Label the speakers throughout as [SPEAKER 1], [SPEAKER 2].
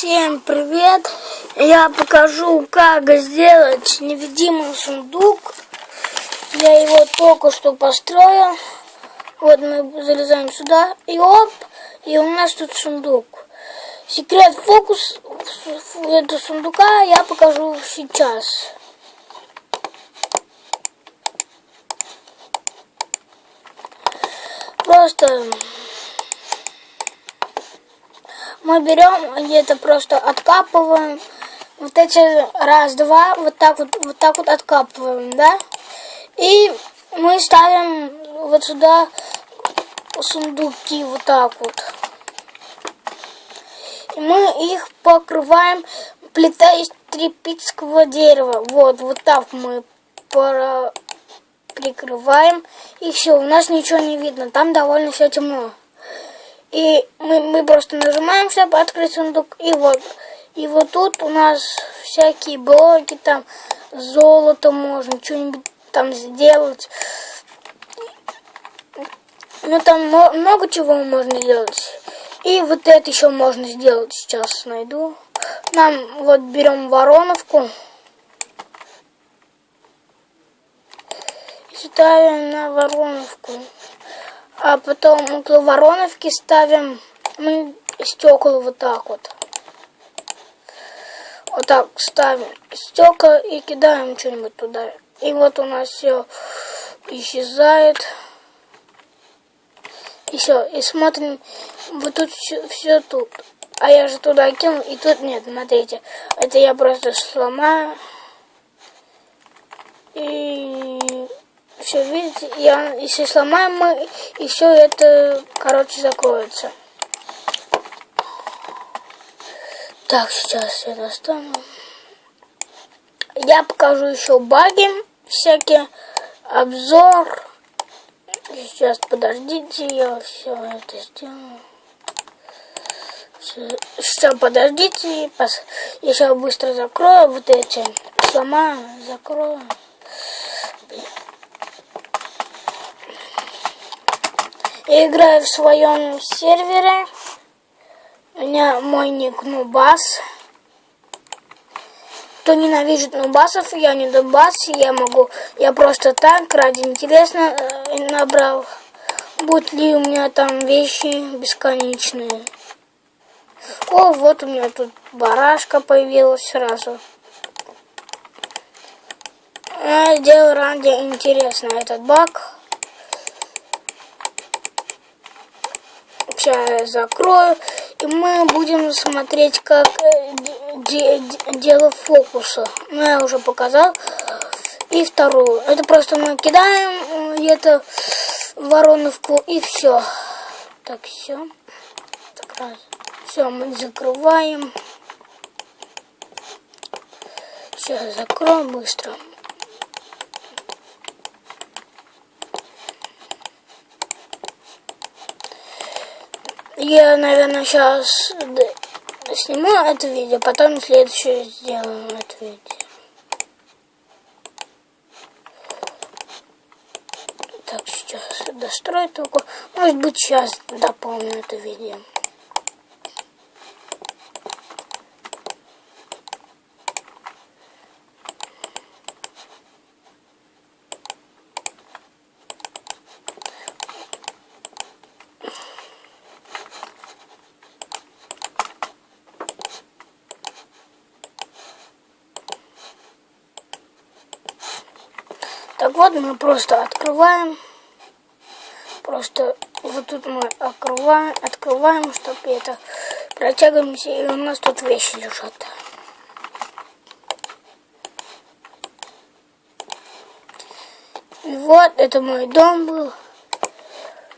[SPEAKER 1] Всем привет! Я покажу, как сделать невидимый сундук. Я его только что построил. Вот мы залезаем сюда, и оп, и у нас тут сундук. Секрет фокус этого сундука я покажу сейчас. Просто мы берем где-то просто откапываем вот эти раз, два, вот так вот, вот так вот откапываем, да? И мы ставим вот сюда сундуки вот так вот. И мы их покрываем плитой из тряпицкого дерева. Вот, вот так мы пора прикрываем. И все, у нас ничего не видно. Там довольно все темно. И мы, мы просто нажимаем, чтобы открыть сундук. И вот, и вот тут у нас всякие блоки, там золото можно, что-нибудь там сделать. Ну там много чего можно сделать. И вот это еще можно сделать. Сейчас найду. Нам вот берем вороновку. И ставим на вороновку. А потом около вороновки ставим мы стекла вот так вот. Вот так ставим стекла и кидаем что-нибудь туда. И вот у нас все исчезает. И все. И смотрим, вот тут все, тут. А я же туда кинул, и тут нет, смотрите. Это я просто сломаю. И все, видите, я, если сломаем мы, и все это, короче, закроется. Так, сейчас я достану. Я покажу еще баги всякие, обзор. Сейчас, подождите, я все это сделаю. Сейчас, подождите, пос... сейчас быстро закрою вот эти, сломаю, закрою. Я играю в своем сервере. У меня мой ник Нубас. Кто ненавидит Нубасов, я не Нубас. Я могу, я просто так, ради интересно э, набрал. Будут ли у меня там вещи бесконечные. О, вот у меня тут барашка появилась сразу. Я сделал ради интересно этот баг. Сейчас я закрою. И мы будем смотреть, как э, де дело фокуса. Ну, я уже показал. И вторую. Это просто мы кидаем где-то вороновку и все. Так, все. Так, раз. Все, мы закрываем. Сейчас закроем быстро. Я, наверное, сейчас сниму это видео, потом следующее сделаю это видео. Так, сейчас дострою только. Может быть, сейчас дополню это видео. Так вот, мы просто открываем. Просто вот тут мы открываем, открываем, чтобы это протягиваемся, и у нас тут вещи лежат. Вот, это мой дом был.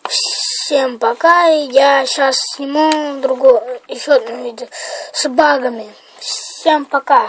[SPEAKER 1] Всем пока, я сейчас сниму другое, еще одно видео с багами. Всем пока.